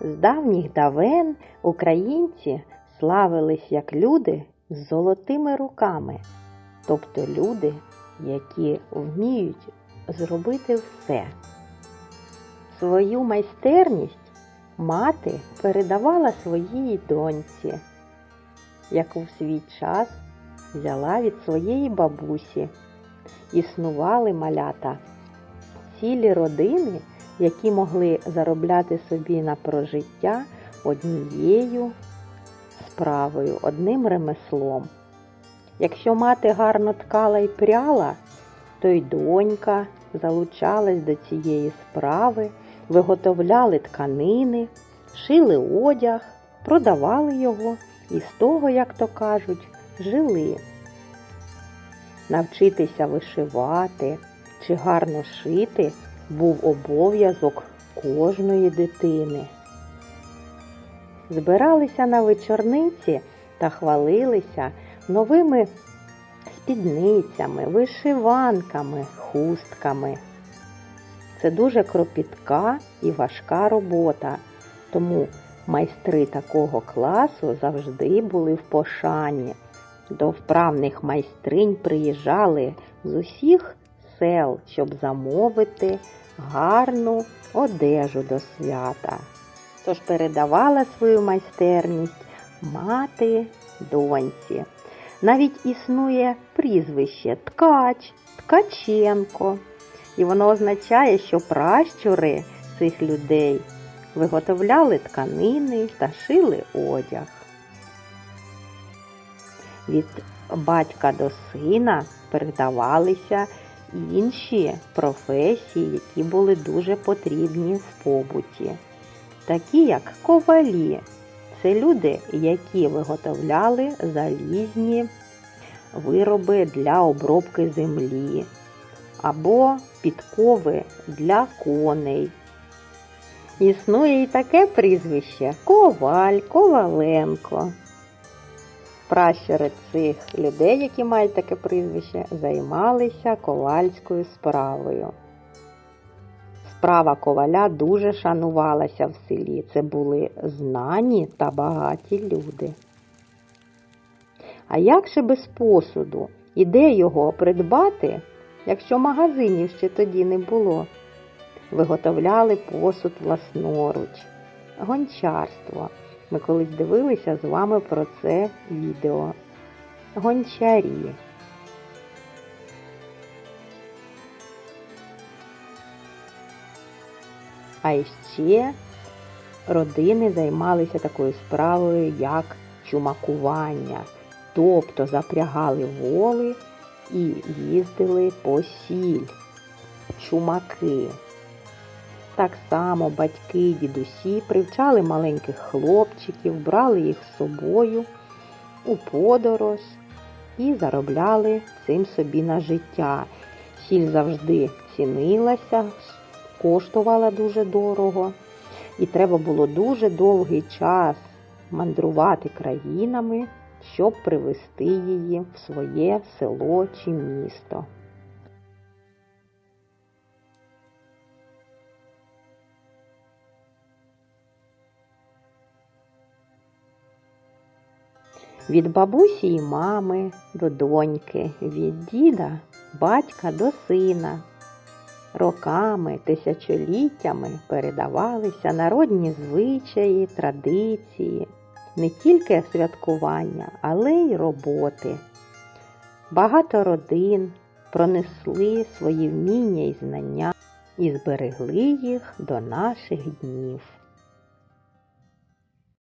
З давніх давен українці славились як люди з золотими руками, тобто люди, які вміють зробити все. Свою майстерність мати передавала своїй доньці, яку в свій час взяла від своєї бабусі. Існували малята, цілі родини, які могли заробляти собі на прожиття однією справою, одним ремеслом. Якщо мати гарно ткала і пряла, то й донька залучалась до цієї справи, виготовляли тканини, шили одяг, продавали його і з того, як то кажуть, жили. Навчитися вишивати чи гарно шити був обов'язок кожної дитини. Збиралися на вечорниці та хвалилися новими спідницями, вишиванками, хустками. Це дуже кропітка і важка робота, тому майстри такого класу завжди були в пошані. До вправних майстринь приїжджали з усіх сел, щоб замовити гарну одежу до свята. Тож передавала свою майстерність мати доньці. Навіть існує прізвище Ткач, Ткаченко. І воно означає, що пращури цих людей виготовляли тканини та шили одяг. Від батька до сина передавалися інші професії, які були дуже потрібні в побуті, такі як ковалі. Це люди, які виготовляли залізні вироби для обробки землі або підкови для коней. Існує і таке прізвище Коваль, Коваленко. Пращури цих людей, які мають таке прізвище, займалися ковальською справою. Справа коваля дуже шанувалася в селі. Це були знані та багаті люди. А як же без посуду? І де його придбати, якщо магазинів ще тоді не було? Виготовляли посуд власноруч, гончарство. Ми колись дивилися з вами про це відео. Гончарі. А ще родини займалися такою справою, як чумакування, тобто запрягали воли і їздили по сіль, чумаки. Так само батьки, дідусі привчали маленьких хлопчиків, брали їх з собою у подорож і заробляли цим собі на життя. Сіль завжди цінилася, коштувала дуже дорого, і треба було дуже довгий час мандрувати країнами, щоб привезти її в своє село чи місто. Від бабусі і мами до доньки, від діда, батька до сина. Роками, тисячоліттями передавалися народні звичаї, традиції, не тільки святкування, але й роботи. Багато родин пронесли свої вміння і знання і зберегли їх до наших днів.